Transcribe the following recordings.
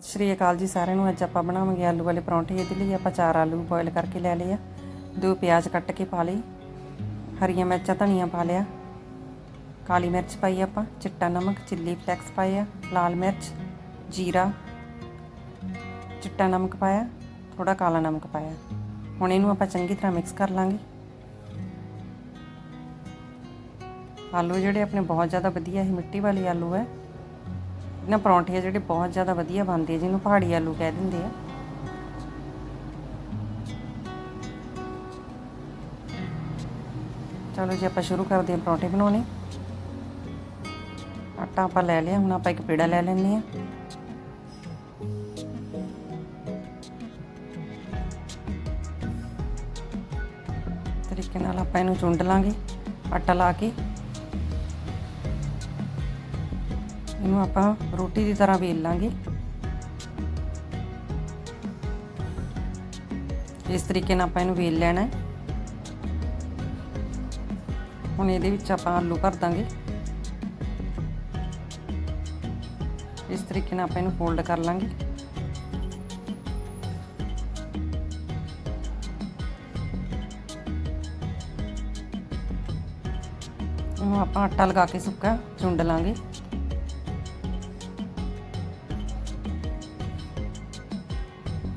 ਸਤਿ ਸ਼੍ਰੀ ਅਕਾਲ ਜੀ ਸਾਰਿਆਂ ਨੂੰ। ਅੱਜ ਆਪਾਂ ਬਣਾਵਾਂਗੇ ਆਲੂ ਵਾਲੇ ਪਰੌਂਠੇ। ਇਹਦੇ ਲਈ ਆਪਾਂ ਚਾਰ ਆਲੂ ਬੋਇਲ ਕਰਕੇ ਲੈ ਲਏ ਆ। ਦੋ ਪਿਆਜ਼ ਕੱਟ ਕੇ ਪਾ ਲਈ ਹਰੀਆਂ ਮਿਰਚਾਂ, ਧਨੀਆ ਪਾ ਲਿਆ। ਕਾਲੀ ਮਿਰਚ ਪਾਈ ਆਪਾਂ। ਚਿੱਟਾ ਨਮਕ ਚਿੱਲੀ ਫਲੈਕਸ ਪਾਇਆ ਲਾਲ ਮਿਰਚ, ਜੀਰਾ। ਚਿੱਟਾ ਨਮਕ ਪਾਇਆ। ਥੋੜਾ ਕਾਲਾ ਨਮਕ ਪਾਇਆ। ਹੁਣ ਇਹਨੂੰ ਆਪਾਂ ਚੰਗੀ ਤਰ੍ਹਾਂ ਮਿਕਸ ਕਰ ਲਾਂਗੇ। ਆਲੂ ਜਿਹੜੇ ਆਪਣੇ ਬਹੁਤ ਜ਼ਿਆਦਾ ਵਧੀਆ ਇਹ ਮਿੱਟੀ ਵਾਲੇ ਆਲੂ ਹੈ ਇਹਨਾਂ ਪਰੌਂਠੇ ਆ ਜਿਹੜੇ ਬਹੁਤ ਜ਼ਿਆਦਾ ਵਧੀਆ ਬਣਦੇ ਆ, ਜਿਹਨੂੰ ਪਹਾੜੀ ਆਲੂ ਕਹਿ ਦਿੰਦੇ ਆ। ਚਲੋ ਜੀ, ਆਪਾਂ ਸ਼ੁਰੂ ਕਰਦੇ ਹਾਂ ਪਰੌਂਠੇ ਬਣਾਉਣੇ। ਆਟਾ ਆਪਾਂ ਲੈ ਲਿਆ, ਹੁਣ ਆਪਾਂ ਇੱਕ ਪੇੜਾ ਲੈ ਲੈਂਦੇ ਆ ਤਰੀਕੇ ਨਾਲ ਆਪਾਂ ਇਹਨੂੰ ਚੁੰਡ ਲਾਂਗੇ, ਆਟਾ ਲਾ ਕੇ। ਇਹਨੂੰ ਆਪਾਂ ਰੋਟੀ ਦੀ ਤਰ੍ਹਾਂ ਵੇਲ ਲਾਂਗੇ। ਇਸ ਤਰੀਕੇ ਨਾਲ ਆਪਾਂ ਇਹਨੂੰ ਵੇਲ ਲੈਣਾ ਹੈ। ਹੁਣ ਇਹਦੇ ਵਿੱਚ ਆਪਾਂ ਆਲੂ ਭਰ ਦਾਂਗੇ। ਇਸ ਤਰੀਕੇ ਨਾਲ ਆਪਾਂ ਇਹਨੂੰ ਫੋਲਡ ਕਰ ਲਾਂਗੇ। ਇਹਨੂੰ ਆਪਾਂ ਆਟਾ ਲਗਾ ਕੇ ਸੁੱਕਾ ਚੁੰਡ ਲਾਂਗੇ।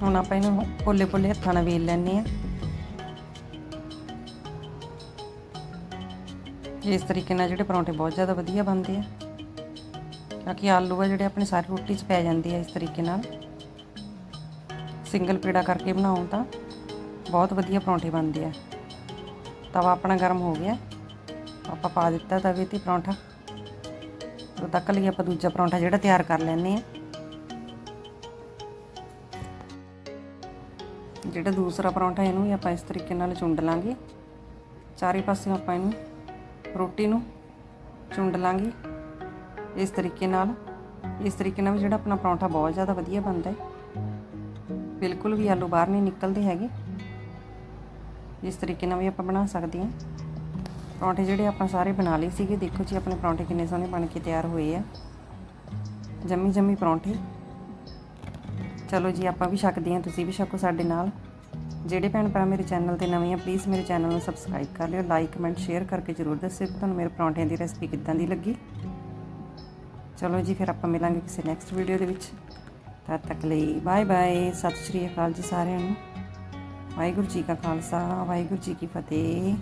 ਹੁਣ ਆਪਾਂ ਇਹਨੂੰ ਪੋਲੇ ਪੋਲੇ ਹੱਥਾਂ ਨਾਲ ਵੇਲ ਲੈਣੇ ਆ ਇਸ ਤਰੀਕੇ ਨਾਲ ਜਿਹੜੇ ਪਰੌਂਠੇ ਬਹੁਤ ਜ਼ਿਆਦਾ ਵਧੀਆ ਬਣਦੇ ਆ। ਬਾਕੀ ਆਲੂ ਆ ਜਿਹੜੇ ਆਪਣੇ ਸਾਰੀ ਰੋਟੀ 'ਚ ਪੈ ਜਾਂਦੇ ਆ ਇਸ ਤਰੀਕੇ ਨਾਲ। ਸਿੰਗਲ ਪੇੜਾ ਕਰਕੇ ਬਣਾਉਂ ਤਾਂ ਬਹੁਤ ਵਧੀਆ ਪਰੌਂਠੇ ਬਣਦੇ ਆ। ਤਵਾ ਆਪਣਾ ਗਰਮ ਹੋ ਗਿਆ। ਆਪਾਂ ਪਾ ਦਿੱਤਾ ਤਵੇ ਤੇ ਪਰੌਂਠਾ। ਉਦੋਂ ਤੱਕ ਲਈ ਆਪਾਂ ਦੂਜਾ ਪਰੌਂਠਾ ਜਿਹੜਾ ਤਿਆਰ ਕਰ ਲੈਣੇ ਆ ਜਿਹੜਾ ਦੂਸਰਾ ਪਰੌਂਠਾ ਇਹਨੂੰ ਵੀ ਆਪਾਂ ਇਸ ਤਰੀਕੇ ਨਾਲ ਚੁੰਡ ਲਾਂਗੇ। ਚਾਰੇ ਪਾਸਿਓਂ ਆਪਾਂ ਇਹਨੂੰ ਰੋਟੀ ਨੂੰ ਚੁੰਡ ਲਾਂਗੇ ਇਸ ਤਰੀਕੇ ਨਾਲ। ਇਸ ਤਰੀਕੇ ਨਾਲ ਵੀ ਜਿਹੜਾ ਆਪਣਾ ਪਰੌਂਠਾ ਬਹੁਤ ਜ਼ਿਆਦਾ ਵਧੀਆ ਬਣਦਾ ਹੈ। ਬਿਲਕੁਲ ਵੀ ਆਲੂ ਬਾਹਰ ਨਹੀਂ ਨਿਕਲਦੇ ਹੈਗੇ। ਇਸ ਤਰੀਕੇ ਨਾਲ ਵੀ ਆਪਾਂ ਬਣਾ ਸਕਦੇ ਹਾਂ। ਪਰੌਂਠੇ ਜਿਹੜੇ ਆਪਾਂ ਸਾਰੇ ਬਣਾ ਲਏ ਸੀਗੇ। ਦੇਖੋ ਜੀ, ਆਪਣੇ ਪਰੌਂਠੇ ਕਿੰਨੇ ਸੋਹਣੇ ਬਣ ਕੇ ਤਿਆਰ ਹੋਏ ਆ। ਜੰਮੀ ਜੰਮੀ ਪਰੌਂਠੇ। ਚਲੋ ਜੀ, ਆਪਾਂ ਵੀ ਛਕਦੇ ਹਾਂ, ਤੁਸੀਂ ਵੀ ਛਕੋ ਸਾਡੇ ਨਾਲ। ਜਿਹੜੇ ਭੈਣ ਭਰਾ ਮੇਰੇ ਚੈਨਲ ਤੇ ਨਵੇਂ ਆ ਪਲੀਜ਼ ਮੇਰੇ ਚੈਨਲ ਨੂੰ ਸਬਸਕ੍ਰਾਈਬ ਕਰ ਲਿਓ ਲਾਈਕ ਕਮੈਂਟ ਸ਼ੇਅਰ ਕਰਕੇ ਜਰੂਰ ਦੱਸਿਓ ਤੁਹਾਨੂੰ ਮੇਰੇ ਪਰੌਂਠਿਆਂ ਦੀ ਰੈਸਪੀ ਕਿੱਦਾਂ ਦੀ ਲੱਗੀ। ਚਲੋ ਜੀ, ਫਿਰ ਆਪਾਂ ਮਿਲਾਂਗੇ ਕਿਸੇ ਨੈਕਸਟ ਵੀਡੀਓ ਦੇ ਵਿੱਚ। ਤਦ ਤੱਕ ਲਈ ਬਾਏ ਬਾਏ ਸਤਿ ਸ਼੍ਰੀ ਅਕਾਲ ਜੀ ਸਾਰਿਆਂ ਨੂੰ। ਵਾਹਿਗੁਰੂ ਜੀ ਕਾ ਖਾਲਸਾ, ਵਾਹਿਗੁਰੂ ਜੀ ਕੀ ਫਤਿਹ।